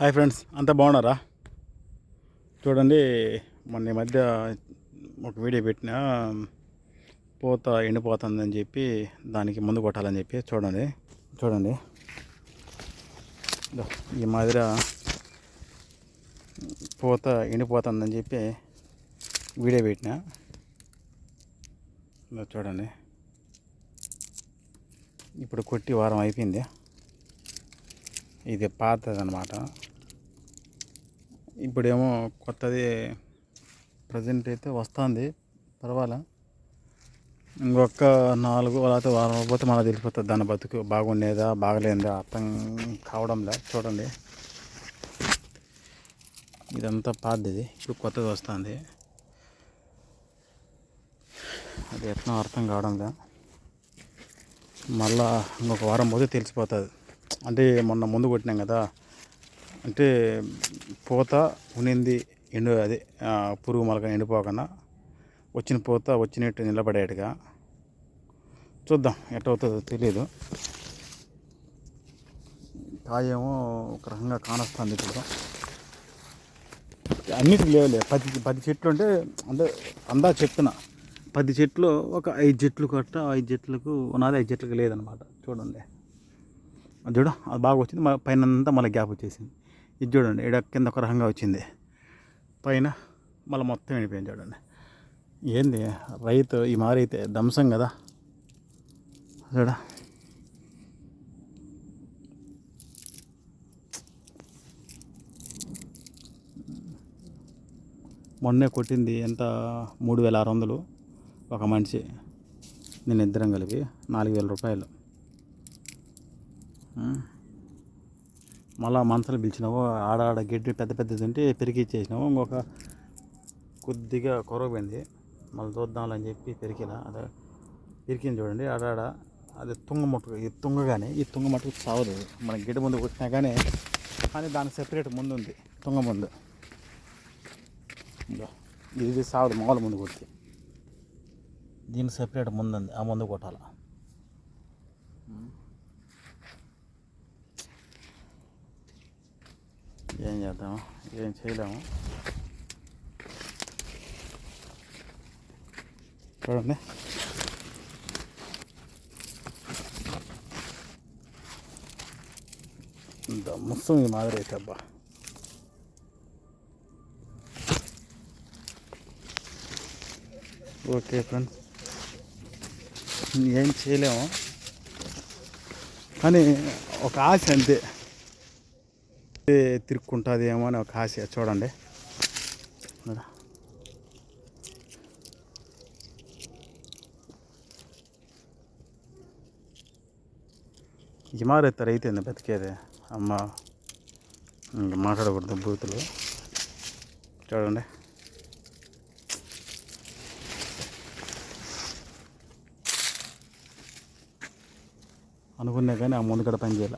Hi friends అంతా బాగున్నారా? చూడండి మొన్న ఈ మధ్య ఒక వీడియో పెట్టిన పూత ఎండిపోతుందని చెప్పి దానికి ముందు కొట్టాలని చెప్పి చూడండి చూడండి. ఈ మాదిర పూత ఎండిపోతుందని చెప్పి వీడియో పెట్టిన. చూడండి. ఇప్పుడు కొట్టి వారం అయిపోయింది. ఇది పాతదనమాట ఇప్పుడేమో కొత్తది ప్రజెంట్ అయితే వస్తుంది పర్వాలే. ఇంకొక నాలుగు లేకపోతే వారం పోతే మనకు తెలిసిపోతుంది దాని బతుకు బాగుండేదా బాగలేదా అర్థం కావడంలే చూడండి. ఇదంతా పాతది ఇప్పుడు కొత్తది వస్తుంది. అది ఎట్లా అర్థం కావడంలే. మళ్ళా ఇంకొక వారం పోతే తెలిసిపోతుంది. అంటే మొన్న ముందు కొట్టినాం కదా అంటే పూత ఉనింది ఎండు అది పురుగు మొలక ఎండిపోకుండా వచ్చిన పూత వచ్చినట్టు నిలబడేట్టుగా చూద్దాం ఎట్టవుతుందో తెలియదు కాయేమో ఒక రకంగా కానొస్తుంది ఇప్పుడు. అన్నిటికి లేవులే. పది పది చెట్లు అంటే అంటే అందా చెప్తున్నా. పది చెట్లు ఒక ఐదు చెట్లు కట్ట ఐదు చెట్లకు నాది ఐదు చెట్లకు లేదనమాట. చూడండి. అది చూడ అది బాగా వచ్చింది మా పైన అంతా మళ్ళీ గ్యాప్ వచ్చేసింది. ఇది చూడండి ఇక్కడ కింద ఒక రకంగా వచ్చింది. పైన మళ్ళీ మొత్తం వెళ్ళిపోయింది చూడండి. ఏంది? రైతు ఈ మారి అయితే దంసం కదా? చూడ. మొన్నే కొట్టింది ఎంత? మూడు వేల ఆరు వందలు ఒక మనిషి. నేను ఇద్దరం కలిపి నాలుగు వేల రూపాయలు. మళ్ళీ మనసులు పిలిచినావు ఆడ ఆడ గడ్డి పెద్ద పెద్దది ఉంటే పెరిగిచ్చేసినావు ఇంకొక కొద్దిగా కొరవైంది. మళ్ళీ చూద్దాంలని చెప్పి పెరికిన అదే పెరికింది చూడండి ఆడాడ అది తుంగ ముట్టు ఈ తుంగగానే ఈ తుంగ మట్టుకు సావదు మన గిడ్డ ముందు కొట్టినా కానీ కానీ దానికి సెపరేట్ ముందు ఉంది తుంగ ముందు. ఇది సావదు మామూలు ముందు కొట్టి దీని సెపరేట్ ముందు ఉంది ఆ ముందు కొట్టాల. ఏం చేద్దాము? ఏం చేయలేము. చూడండి. ఇంత ఈ మాదిరి అయితే అబ్బా. Okay friends. ఏం చేయలేము. కానీ ఒక ఆశ అంతే. తిరుక్కుంటుంది ఏమో అని ఒక ఆశ. చూడండి. ఇక్కడ. ఇమారెత్త బతికేది? అమ్మ ఇంకా మాట్లాడకూడదు బూతులు. చూడండి. అనుకున్నా కానీ ఆ ముందు కూడా పని చేయాలి.